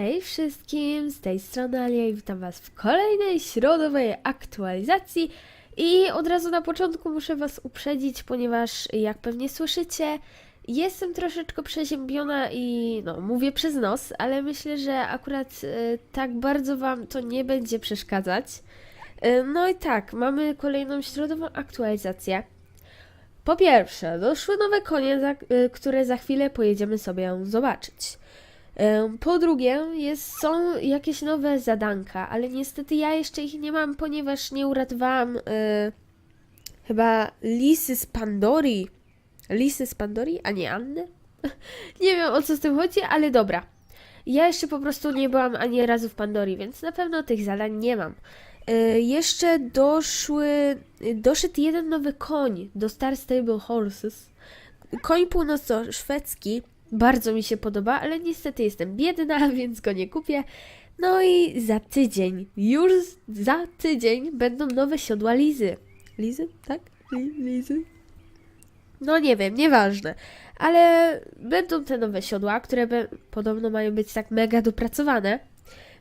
Cześć wszystkim, z tej strony Alia i witam Was w kolejnej środowej aktualizacji. I od razu na początku muszę Was uprzedzić, ponieważ jak pewnie słyszycie, jestem troszeczkę przeziębiona i no, mówię przez nos, ale myślę, że akurat e, tak bardzo Wam to nie będzie przeszkadzać. E, no i tak, mamy kolejną środową aktualizację. Po pierwsze, doszły nowe konie, za, e, które za chwilę pojedziemy sobie zobaczyć. Po drugie, jest, są jakieś nowe zadanka, ale niestety ja jeszcze ich nie mam, ponieważ nie uratowałam e, chyba Lisy z Pandori. Lisy z Pandori, a nie Anny? nie wiem o co z tym chodzi, ale dobra. Ja jeszcze po prostu nie byłam ani razu w Pandori, więc na pewno tych zadań nie mam. E, jeszcze doszły, doszedł jeden nowy koń do Star Stable Horses. Koń północno-szwedzki. Bardzo mi się podoba, ale niestety jestem biedna, więc go nie kupię. No i za tydzień, już za tydzień będą nowe siodła Lizy. Lizy? Tak? Li- Lizy? No nie wiem, nieważne. Ale będą te nowe siodła, które be- podobno mają być tak mega dopracowane.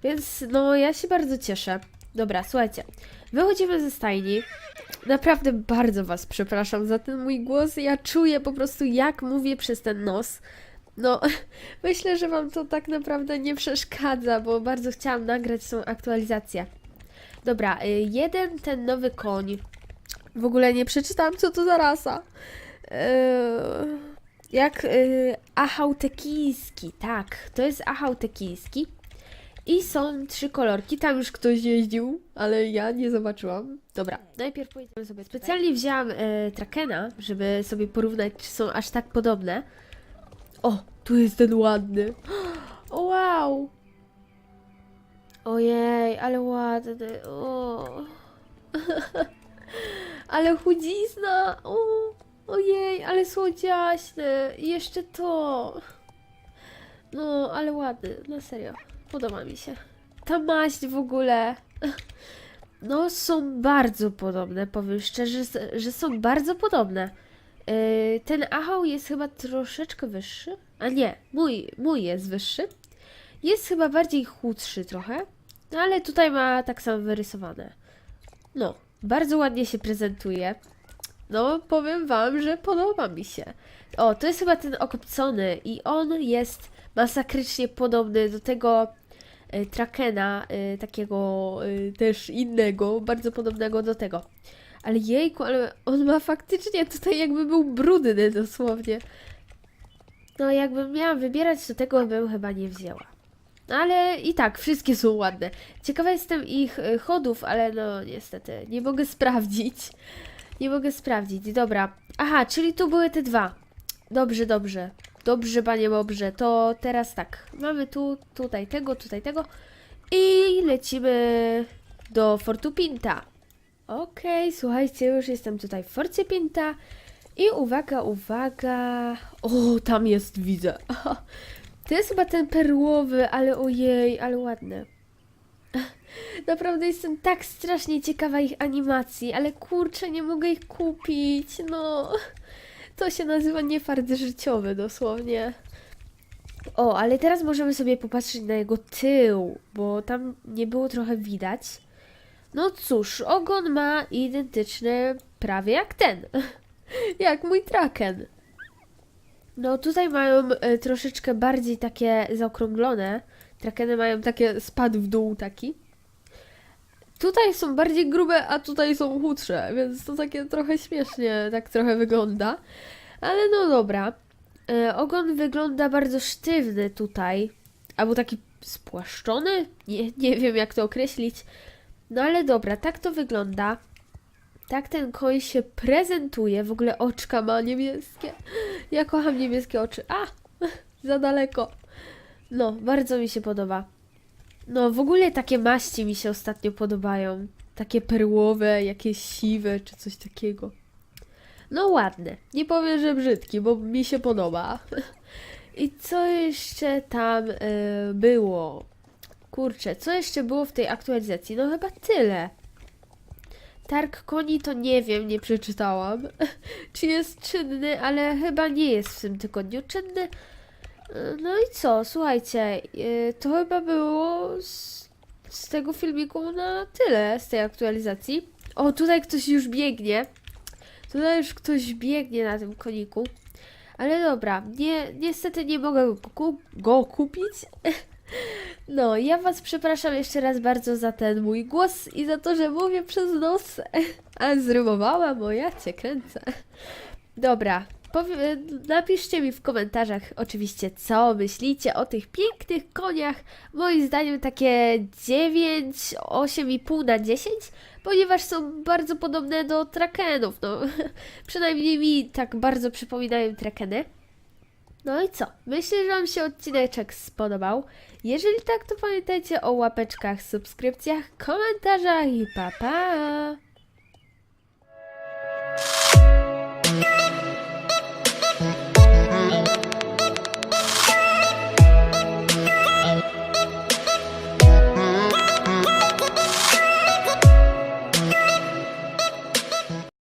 Więc no ja się bardzo cieszę. Dobra, słuchajcie. Wychodzimy ze stajni. Naprawdę bardzo Was przepraszam za ten mój głos. Ja czuję po prostu, jak mówię przez ten nos. No, myślę, że Wam to tak naprawdę nie przeszkadza, bo bardzo chciałam nagrać tą aktualizację. Dobra, y, jeden ten nowy koń. W ogóle nie przeczytałam, co to za rasa. Yy, jak yy, achautekijski, tak, to jest achautekijski. I są trzy kolorki. Tam już ktoś jeździł, ale ja nie zobaczyłam. Dobra, najpierw pojedziemy sobie. Specjalnie wzięłam e, Trakena, żeby sobie porównać, czy są aż tak podobne. O, tu jest ten ładny. O, wow. Ojej, ale ładny. Ale chudzizna. Ojej, ale słodziaśny. I jeszcze to. No, ale ładny, na serio. Podoba mi się. Ta maść w ogóle. No, są bardzo podobne, powiem szczerze, że są bardzo podobne. Yy, ten ahał jest chyba troszeczkę wyższy. A nie, mój, mój jest wyższy. Jest chyba bardziej chudszy trochę. No ale tutaj ma tak samo wyrysowane. No, bardzo ładnie się prezentuje. No, powiem wam, że podoba mi się. O, to jest chyba ten okopcony i on jest masakrycznie podobny do tego y, Trakena, y, takiego y, też innego, bardzo podobnego do tego. Ale jejku, ale on ma faktycznie tutaj jakby był brudny dosłownie. No jakbym miała wybierać, to tego bym chyba nie wzięła. No ale i tak, wszystkie są ładne. Ciekawa jestem ich y, chodów, ale no niestety, nie mogę sprawdzić. Nie mogę sprawdzić, dobra. Aha, czyli tu były te dwa. Dobrze, dobrze. Dobrze, panie Bobrze, to teraz tak. Mamy tu, tutaj tego, tutaj tego. I lecimy do Fortu Okej, słuchajcie, już jestem tutaj w Forcie Pinta. I uwaga, uwaga. O, tam jest, widzę. To jest chyba ten perłowy, ale ojej, ale ładny. Naprawdę jestem tak strasznie ciekawa ich animacji, ale kurczę, nie mogę ich kupić. No, to się nazywa niefart życiowy dosłownie. O, ale teraz możemy sobie popatrzeć na jego tył, bo tam nie było trochę widać. No cóż, ogon ma identyczny prawie jak ten. jak mój traken. No tutaj mają e, troszeczkę bardziej takie zaokrąglone. Trakeny mają takie spad w dół taki. Tutaj są bardziej grube, a tutaj są chudsze, więc to takie trochę śmiesznie tak trochę wygląda. Ale no dobra. E, ogon wygląda bardzo sztywny tutaj. Albo taki spłaszczony? Nie, nie wiem jak to określić. No ale dobra, tak to wygląda. Tak ten koń się prezentuje. W ogóle oczka ma niebieskie. Ja kocham niebieskie oczy. A! Za daleko. No, bardzo mi się podoba. No, w ogóle takie maści mi się ostatnio podobają. Takie perłowe, jakieś siwe, czy coś takiego. No, ładne. Nie powiem, że brzydki, bo mi się podoba. I co jeszcze tam e, było? Kurczę, co jeszcze było w tej aktualizacji? No, chyba tyle. Targ koni to nie wiem, nie przeczytałam. Czy jest czynny, ale chyba nie jest w tym tygodniu czynny. No i co, słuchajcie, e, to chyba było z, z tego filmiku na tyle, z tej aktualizacji. O, tutaj ktoś już biegnie. Tutaj już ktoś biegnie na tym koniku. Ale dobra, nie, niestety nie mogę go, go kupić. No, ja Was przepraszam jeszcze raz bardzo za ten mój głos i za to, że mówię przez nos. Ale zrymowałam, bo ja Cię kręcę. Dobra, napiszcie mi w komentarzach oczywiście, co myślicie o tych pięknych koniach. Moim zdaniem takie 9, 8,5 na 10, ponieważ są bardzo podobne do trakenów. No, przynajmniej mi tak bardzo przypominają trakeny. No i co? Myślę, że Wam się odcineczek spodobał. Jeżeli tak, to pamiętajcie o łapeczkach, subskrypcjach, komentarzach i pa pa!